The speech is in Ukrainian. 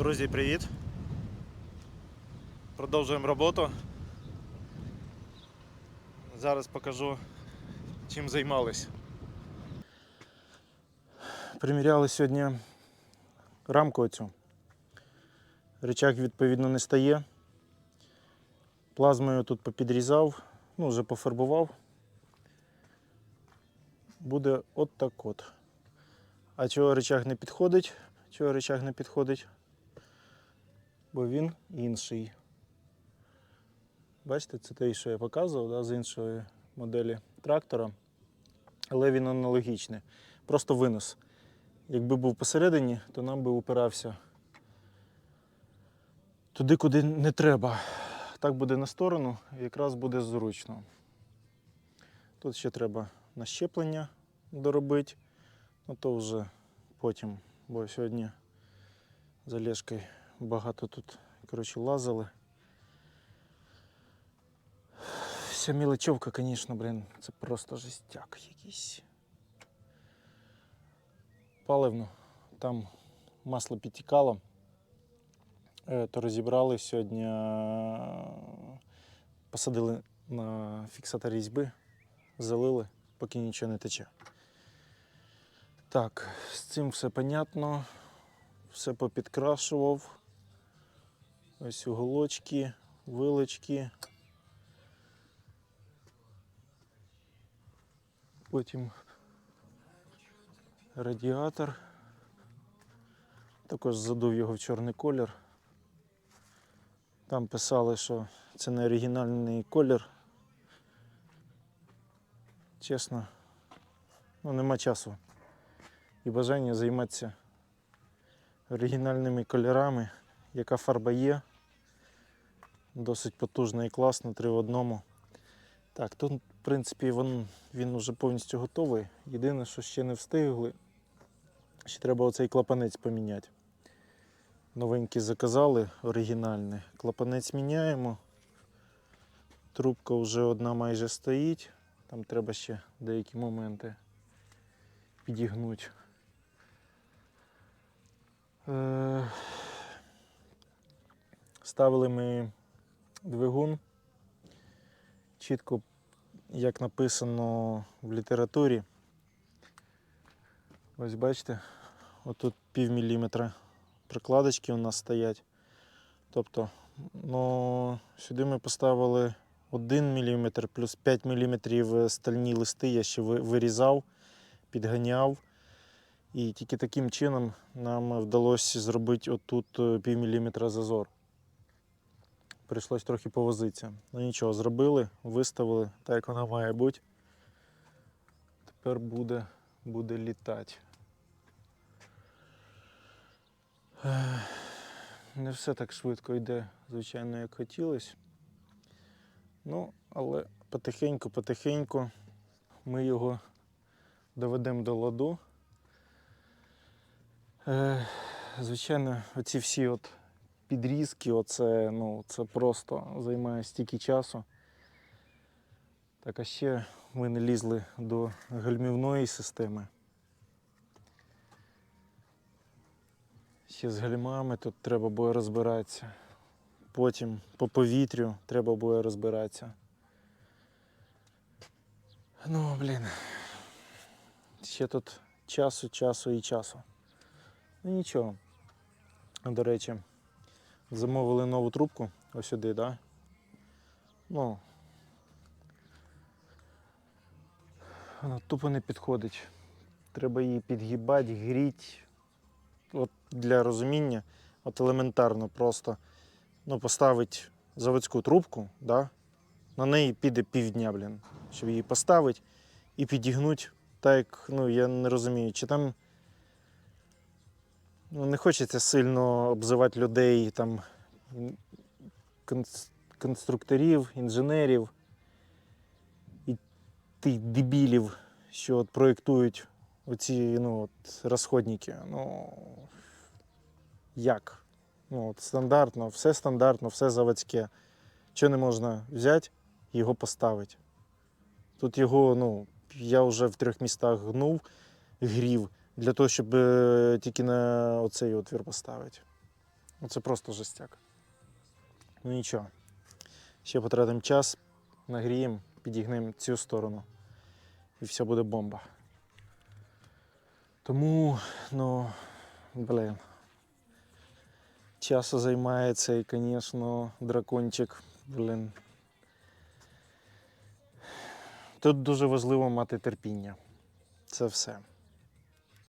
Друзі, привіт! Продовжуємо роботу. Зараз покажу, чим займались. Приміряли сьогодні рамку оцю. Рычаг відповідно не стає. Плазмою тут попідрізав, ну вже пофарбував. Буде от так от. А чого рычаг не підходить? Чого рычаг не підходить? Бо він інший. Бачите, це той, що я показував да, з іншої моделі трактора. Але він аналогічний. Просто винос. Якби був посередині, то нам би упирався туди, куди не треба. Так буде на сторону, і якраз буде зручно. Тут ще треба нащеплення доробити, ну то вже потім, бо сьогодні з Олешкою багато тут коротше, лазили. Вся мілочовка, звісно, блін, це просто жестяк якийсь. Паливно, там масло підтікало, Е, то розібрали сьогодні, е, посадили на фіксатор різьби, залили, поки нічого не тече. Так, з цим все понятно. Все попідкрашував. Ось уголочки, вилочки. Потім радіатор. Також задув його в чорний колір. Там писали, що це не оригінальний колір. Чесно, ну нема часу і бажання займатися оригінальними кольорами, яка фарба є. Досить потужна і класна, три в одному. Так, тут, в принципі, він, він вже повністю готовий. Єдине, що ще не встигли, ще треба оцей клапанець поміняти. Новенький заказали, оригінальний. Клапанець міняємо. Трубка вже одна майже стоїть. Там треба ще деякі моменти підігнути. Е, Ставили ми двигун. Чітко, як написано в літературі. Ось бачите, отут пів міліметра прикладочки у нас стоять. Тобто, ну, сюди ми поставили 1 мм плюс 5 мм стальні листи я ще вирізав, підганяв. І тільки таким чином нам вдалося зробити отут е, пів міліметра зазор. Прийшлось трохи повозитися. Ну нічого, зробили, виставили так, як вона має бути. Тепер буде, буде літати. Не все так швидко йде, звичайно, як хотілося. Ну, але потихеньку-потихеньку ми його доведемо до ладу. Звичайно, оці всі от підрізки, оце, ну, це просто займає стільки часу. Так, а ще ми не лізли до гальмівної системи. Ще з гальмами тут треба буде розбиратися. Потім по повітрю треба буде розбиратися. Ну, блін. Ще тут часу, часу і часу. Ну нічого. До речі, замовили нову трубку ось сюди, да? Ну. Вона тупо не підходить. Треба її підгибати, гріти. От для розуміння, от елементарно просто ну, поставити заводську трубку, да? на неї піде півдня, блін, щоб її поставити і підігнути так, ну, я не розумію, чи там ну, не хочеться сильно обзивати людей, там, конструкторів, інженерів і тих дебілів, що от проєктують оці ну, от, розходники. Ну, як? Ну, от стандартно, все стандартно, все заводське. Що не можна взяти, його поставити. Тут його, ну, я вже в трьох містах гнув, грів, для того, щоб е, тільки на оцей отвір поставити. Ну, це просто жестяк. Ну нічого. Ще потратимо час, нагріємо, підігнемо цю сторону. І все буде бомба. Тому, ну, блин. Часу займає цей, звісно, дракончик. Блин. Тут дуже важливо мати терпіння. Це все.